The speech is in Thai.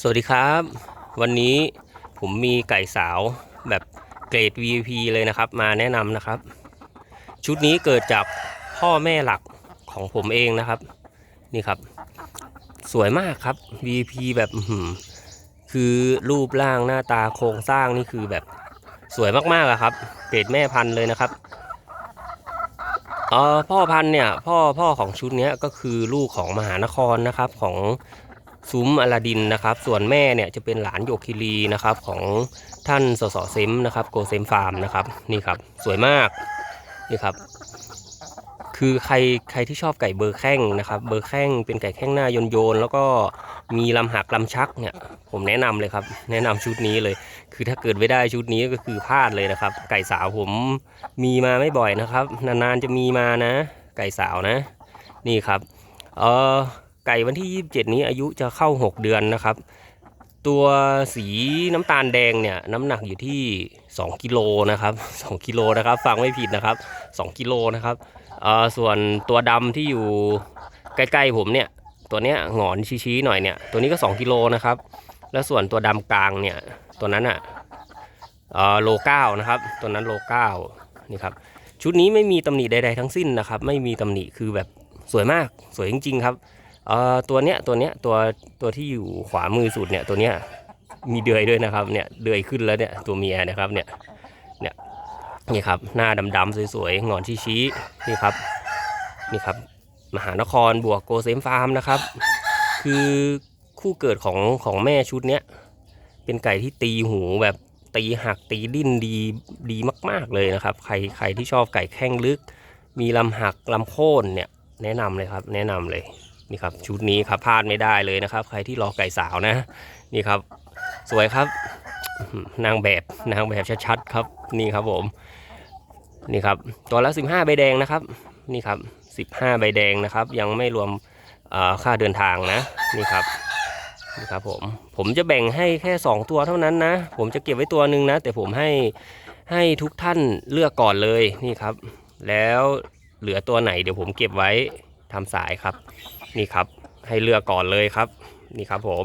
สวัสดีครับ วันนี้ผมมีไก่สาวแบบเกรด VIP เลยนะครับ มาแนะนำนะครับ ชุดนี้เกิดจากพ่อแม่หลักของผมเองนะครับ นี่ครับ สวยมากครับ VIP แบบคือรูปร่างหน้าตาโครงสร้างนี่คือแบบสวยมากๆอะครับ เกรดแม่พันธุ์เลยนะครับเออพ่อพันธุ์เนี่ยพ่อพ่อของชุดนี้ก็คือลูกของมหานครนะครับของ ซุ้มอลาดินนะครับ ส่วนแม่เนี่ยจะเป็นหลานโยคิรีนะครับของท่านสสเซมนะครับโกเซมฟาร์มนะครับนี่ครับสวยมากนี่ครับคือใครใครที่ชอบไก่เบอร์แข้งนะครับ เบอร์แข้งเป็นไก่แข้งหน้าโยนโยนๆแล้วก็มีลำหักลำชักเนี่ย ผมแนะนำเลยครับ แนะนำชุดนี้เลย คือถ้าเกิดไม่ได้ชุดนี้ก็คือพลาดเลยนะครับ ไก่สาวผมมีมาไม่บ่อยนะครับ นานๆจะมีมานะ ไก่สาวนะ นี่ครับ เออ ไก่วันที่ 27 นี้อายุจะเข้า 6 เดือนนะครับ ตัวสีน้ำตาลแดงเนี่ยน้ำหนักอยู่ที่ 2กิโลนะครับ2กิโลนะครับฟังไม่ผิดนะครับ 2กิโลนะครับส่วนตัวดำที่อยู่ใกล้ๆผมเนี่ยตัวเนี้ยหงอนชี้ๆหน่อยเนี่ยตัวนี้ก็ 2กิโลนะครับ แล้วส่วนตัวดำกลางเนี่ยตัวนั้นอะเอ่อโลเก้านะครับ ตัวนั้นโลเก้านี่ครับชุดนี้ไม่มีตำหนิใดๆทั้งสิ้นนะครับ ไม่มีตำหนิคือแบบสวยมากสวยจริงๆครับ เอ่อตัวเนี้ยตัวเนี้ยตัวตัวที่อยู่ขวามือสุดเนี่ยตัวเนี้ยมีเดือยด้วยนะครับเนี่ยเดือยขึ้นแล้วเนี่ยตัวเมียนะครับเนี่ยเนี่ยนี่ครับหน้าดำๆสวยๆงอนชี้ๆนี่ครับนี่ครับมหานครบวกโกเซมฟาร์มนะครับ คือคู่เกิดของของแม่ชุดเนี้ยเป็นไก่ที่ตีหูแบบตีหักตีดิ้นดีดีมาก ๆเลยนะครับ ใครใครที่ชอบไก่แข้งลึก มีลำหักลำโค่นเนี่ยแนะนำเลยครับ แนะนำเลย นี่ครับชุดนี้ครับพลาดไม่ได้เลยนะครับ ใครที่รอไก่สาวนะ นี่ครับ สวยครับ นางแบบนางแบบชัดๆครับนี่ครับผมนี่ครับตัวละ 15 ใบแดงนะครับ นี่ครับ 15 ใบแดงนะครับ ยังไม่รวมค่าเดินทางนะนี่ครับนี่ครับผมผมจะแบ่งให้แค่ 2 ตัวเท่านั้นนะ ผมจะเก็บไว้ตัวหนึ่งนะ แต่ผมให้ให้ทุกท่านเลือกก่อนเลยนี่ครับ แล้วเหลือตัวไหนเดี๋ยวผมเก็บไว้ทำสายครับนี่ครับ ให้เลือกก่อนเลยครับ นี่ครับผม